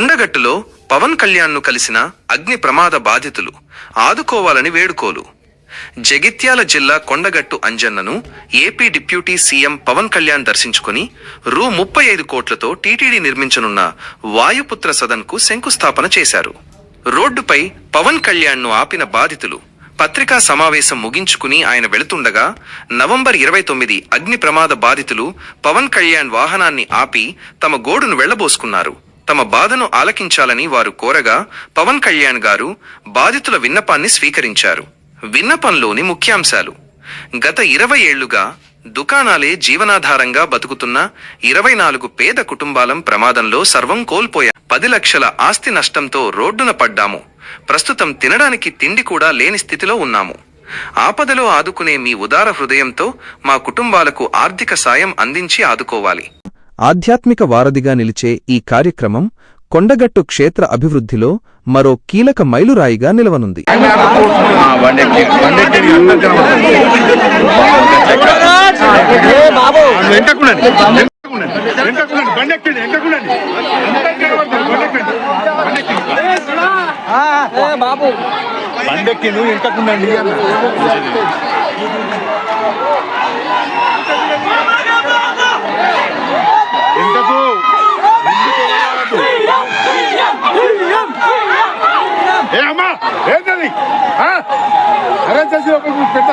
కొండగట్టులో పవన్ కళ్యాణ్ను కలిసిన అగ్ని ప్రమాద బాధితులు ఆదుకోవాలని వేడుకోలు. జగిత్యాల జిల్లా Kondagattu అంజన్నను AP deputy CM Pawan Kalyan దర్శించుకుని రూ ముప్పై ఐదు కోట్లతో టీటీడీ నిర్మించనున్న వాయుపుత్ర సదన్కు శంకుస్థాపన చేశారు. రోడ్డుపై పవన్ కళ్యాణ్ను ఆపిన బాధితులు పత్రికా సమావేశం ముగించుకుని ఆయన వెళుతుండగా నవంబర్ ఇరవై తొమ్మిది అగ్ని ప్రమాద బాధితులు పవన్ కళ్యాణ్ వాహనాన్ని ఆపి తమ గోడును వెళ్ళబోసుకున్నారు. తమ బాధను ఆలకించాలని వారు కోరగా పవన్ కళ్యాణ్ గారు బాధితుల విన్నపాన్ని స్వీకరించారు. విన్నపంలోని ముఖ్యాంశాలు. గత ఇరవై ఏళ్ళుగా దుకాణాలే జీవనాధారంగా బతుకుతున్న ఇరవై నాలుగు పేద కుటుంబాలం ప్రమాదంలో సర్వం కోల్పోయా. పది లక్షల ఆస్తి నష్టంతో రోడ్డున పడ్డాము. ప్రస్తుతం తినడానికి తిండి కూడా లేని స్థితిలో ఉన్నాము. ఆపదలో ఆదుకునే మీ ఉదార హృదయంతో మా కుటుంబాలకు ఆర్థిక సాయం అందించి ఆదుకోవాలి. ఆధ్యాత్మిక వారధిగా నిలిచే ఈ కార్యక్రమం కొండగట్టు క్షేత్ర అభివృద్ధిలో మరో కీలక మైలురాయిగా నిలవనుంది. వెంకకుండండి నువ్వు Everything we've been